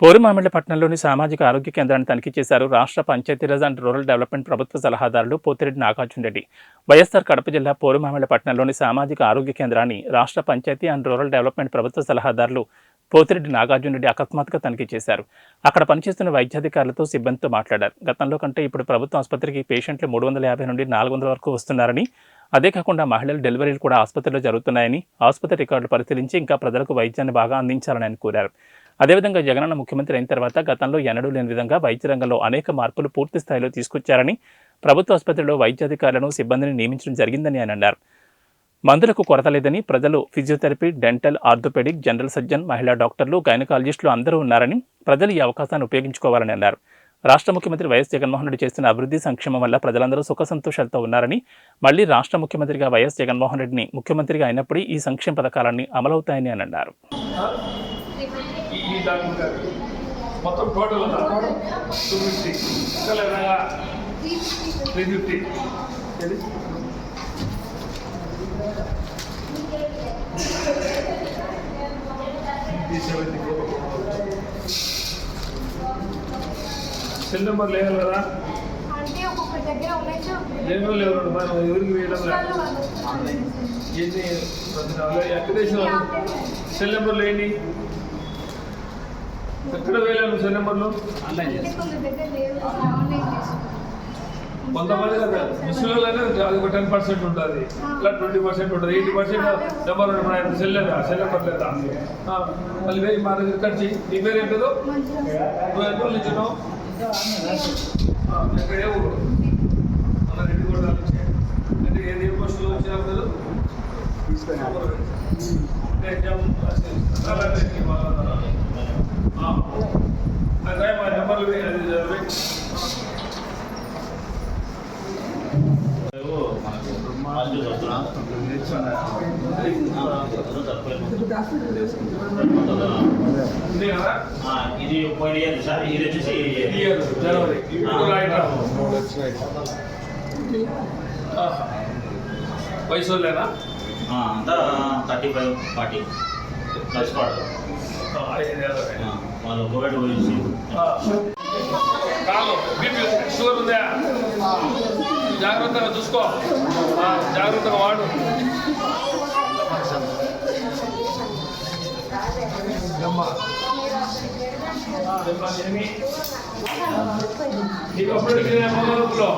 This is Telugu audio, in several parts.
పోరుమామిళ్ళ పట్టణంలోని సామాజిక ఆరోగ్య కేంద్రాన్ని తనిఖీ చేశారు రాష్ట్ర పంచాయతీరాజ్ అండ్ రూరల్ డెవలప్మెంట్ ప్రభుత్వ సలహాదారులు పోతిరెడ్డి నాగార్జున రెడ్డి. వైఎస్ఆర్ కడప జిల్లా పోరుమామిళ్ళ పట్టణంలోని సామాజిక ఆరోగ్య కేంద్రాన్ని రాష్ట్ర పంచాయతీ అండ్ రూరల్ డెవలప్మెంట్ ప్రభుత్వ సలహాదారులు పోతిరెడ్డి నాగార్జున రెడ్డి అకస్మాత్తుగా తనిఖీ చేశారు. అక్కడ పనిచేస్తున్న వైద్యాధికారులతో సిబ్బందితో మాట్లాడారు. గతంలో కంటే ఇప్పుడు ప్రభుత్వ ఆసుపత్రికి పేషెంట్లు మూడు వందల యాభై నుండి నాలుగు వందల వరకు వస్తున్నారని అదే కాకుండా మహిళల డెలివరీలు కూడా ఆసుపత్రిలో జరుగుతున్నాయని ఆసుపత్రి రికార్డులు పరిశీలించి ఇంకా ప్రజలకు వైద్యాన్ని బాగా అందించాలని ఆయన కోరారు. అదేవిధంగా జగనన్న ముఖ్యమంత్రి అయిన తర్వాత గతంలో ఎన్నడూ లేని విధంగా వైద్య రంగంలో అనేక మార్పులు పూర్తి స్థాయిలో తీసుకొచ్చారని ప్రభుత్వ ఆసుపత్రిలో వైద్యాధికారులను సిబ్బందిని నియమించడం జరిగిందని ఆయన అన్నారు. మందులకు కొరత లేదని ప్రజలు physiotherapy dental orthopaedic general surgeon మహిళా డాక్టర్లు గైనకాలజిస్టులు అందరూ ఉన్నారని ప్రజలు ఈ అవకాశాన్ని ఉపయోగించుకోవాలని అన్నారు. రాష్ట్ర ముఖ్యమంత్రి వైఎస్ జగన్మోహన్ రెడ్డి చేస్తున్న అభివృద్ధి సంక్షేమం వల్ల ప్రజలందరూ సుఖ సంతోషాలతో ఉన్నారని మళ్ళీ రాష్ట్ర ముఖ్యమంత్రిగా వైఎస్ జగన్మోహన్ రెడ్డిని ముఖ్యమంత్రిగా అయినప్పుడు ఈ సంక్షేమ పథకాలన్నీ అమలవుతాయని అని అన్నారు. డాక్టర్ గారు మొత్తం టోటల్ టూ ఫిఫ్టీ ఇంకా త్రీ ఫిఫ్టీ సెల్ నెంబర్ లేదు కదా. లేవు లేవు మనం ఎవరికి వేయడం లేదు. అప్లికేషన్ సెల్ నెంబర్లు ఏంటి ఎక్కడ వేయలేము సెల్ నెంబర్లు. కొంతమంది ముస్లింలనే అది ఒక టెన్ పర్సెంట్ ఉంటుంది. ఇలా ట్వంటీ పర్సెంట్ ఉంటుంది. ఎయిటీ పర్సెంట్ నెంబర్ ఉంటుంది సెల్ లేదా? సెల్ నెంబర్ లేదా? ఆ, మళ్ళీ వేయి మా దగ్గర ఖర్చు నీ పేరు మంచిగా సార్. నువ్వు ఇచ్చినావు ఆ, ఎక్కడ ఏ ఊరు? మన రెడ్డి కూడా అంటే ఏ ఏ బస్సులో వచ్చినప్పుడు ఎగ్జామ్ అదే ఇది పోయిన ఇయర్ సార్ ఇది వచ్చేసి ఇయర్ జనవరి వయసు ఆ, అంతా థర్టీ ఫైవ్ ఫార్టీ కలిసిపాడు వాళ్ళు ఒకటి పోయించి కాదు బీపీ షుగర్ ఉందా? జాగ్రత్తగా చూసుకో. ఆ, జాగ్రత్తగా వాడు? నీకు అప్పుడు మొదలుపులో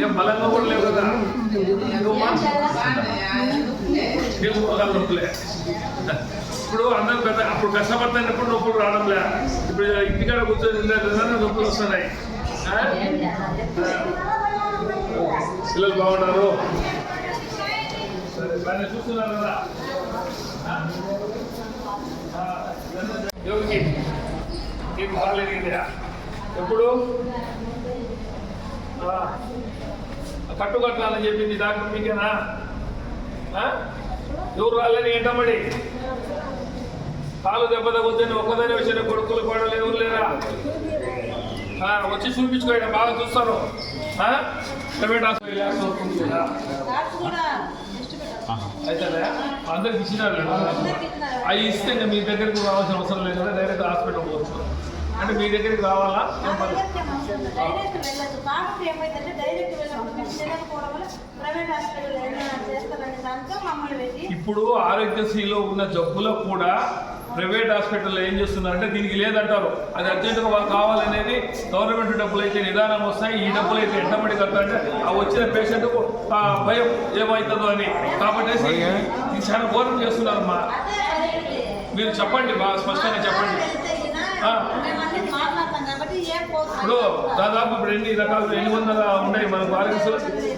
ఏం బలంగా కూడా లేవు కదా? నువ్వమ్మా? నీకు నొప్పులే ఇప్పుడు అందరూ పెద్ద అప్పుడు కష్టపడుతున్నప్పుడు నొప్పులు రావడంలే ఇప్పుడు ఇంటికాడ కూర్చొని నొప్పులు వస్తున్నాయి పిల్లలు బాగున్నారు సరే బాగా చూస్తున్నారు కదా ఆ? ఏం ఎవరికి నీకు ఎప్పుడు ఆ, కట్టు కట్టాలని చెప్పింది డాక్టర్ మీకేనా ఆ? ఎవరు రాలేని ఏంటమ్మడి? కాలు దెబ్బ తగ్గుతుంది ఒక్కదాని వచ్చిన కొడుకులు పడలు ఎవరు లేరా? ఆ, వచ్చి చూపించుకోండి బాగా చూస్తాను అయితే అందరికి ఇచ్చినారు? అవి ఇస్తే మీ దగ్గరికి రావాల్సిన అవసరం లేదు కదా డైరెక్ట్ హాస్పిటల్ పోవచ్చు. అంటే మీ దగ్గరికి రావాలా? ఏం పని? డైరెక్ట్ వెళ్ళదు కాకపోతే ఏమైందంటే డైరెక్ట్ వెళ్ళకుండా మేము తెలియకపోవడం వల్ల ప్రైవేట్ హాస్పిటల్ ఏదైనా చేస్తారనే దాంతో మమ్మల్ని పెట్టి ఇప్పుడు ఆరోగ్యశ్రీలో ఉన్న జబ్బులకు కూడా ప్రైవేట్ హాస్పిటల్లో ఏం చేస్తున్నారంటే దీనికి లేదంటారు. అది అర్జెంటుగా వాళ్ళు కావాలనేది గవర్నమెంట్ డబ్బులు అయితే నిదానం వస్తాయి. ఈ డబ్బులు అయితే ఎంతమంది కట్టాలంటే ఆ వచ్చిన పేషెంట్ భయం ఏమవుతుందో అని కాబట్టి చాలా ఘోరం చేస్తున్నారమ్మా. మీరు చెప్పండి బాగా స్పష్టంగా చెప్పండి. ఇప్పుడు దాదాపు ఇప్పుడు ఎన్ని రకాలు? ఎన్ని వందల ఉన్నాయి మనకు ఆరోగ్యశ్రీ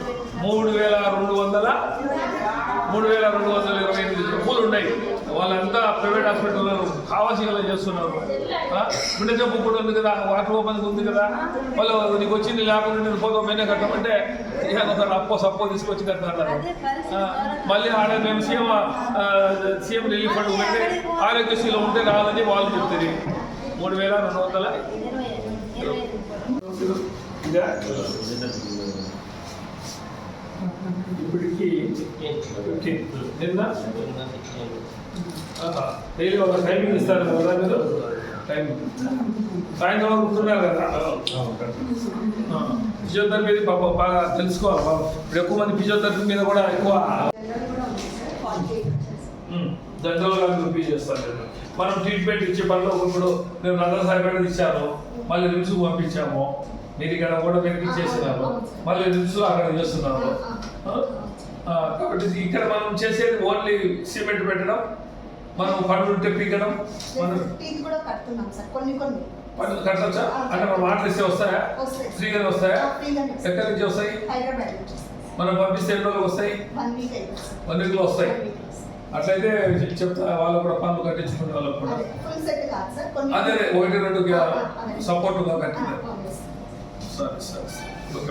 మూడు వేల రెండు వందల మూడు వేల రెండు వందల ఇరవై ఎనిమిది జబ్బులు ఉన్నాయి. వాళ్ళంతా ప్రైవేట్ హాస్పిటల్లో కావాల్సిన చేస్తున్నారు? గుండె జబ్బు కూడా ఉంది కదా వాటర్ ఓపెన్ ఉంది కదా. వాళ్ళు నీకు వచ్చింది లేకుండా నేను పోగా మేనే కట్టమంటే కొందరు అప్పో సప్పో తీసుకొచ్చి కట్టారు మళ్ళీ ఆడ మేము సీఎం సీఎం రిలీఫ్ ఫండ్ పెట్టి ఆరోగ్యశ్రీలో ఉంటే రావాలని వాళ్ళు చెప్తుంది మూడు వేల రెండు వందల? ఇప్పటికి నిన్న? డైలీ ఒక టైమింగ్ ఇస్తారు కదా మీరు? టైం సాయంత్రం కూర్చున్నారు కదా? ఆ, ఫిజియోథెరపీ బాగా తెలుసుకోవాలి. పాపం. ఇప్పుడు ఎక్కువ మంది ఫిజియోథెరపీ మీద కూడా ఎక్కువ జనరల్గా రూపీ చేస్తారు. మనం ట్రీట్మెంట్ ఇచ్చే పనిలో ఇప్పుడు నేను నందన సాయిపేట ఇచ్చాను మళ్ళీ రిమ్స్ పంపించాము. మీరు ఇక్కడ కూడా వెనక్కి చేసినారు మళ్ళీ రిమ్స్ అక్కడ చేస్తున్నారు కాబట్టి ఇక్కడ మనం చేసేది ఓన్లీ సిమెంట్ పెట్టడం మనం పండ్లు తెప్పించడం మనం ఫిఫ్టీన్ కూడా కడుతున్నాం సార్ కొన్ని కొన్ని. పండ్లు కట్టచ్చా? అంటే మనం వాటర్ ఇస్తే వస్తాయా. ఫ్రీగానే వస్తాయా. ఎక్కడి నుంచి వస్తాయి? మనం పంపిస్తే ఎన్ని రోజులు వస్తాయి? వన్ వీక్లో వస్తాయి. అట్లయితే చెప్తా వాళ్ళు కూడా పనులు కట్టించుకునే వాళ్ళకు కూడా అదే ఒకటి రెండు. సపోర్ట్గా. సరే సరే సరే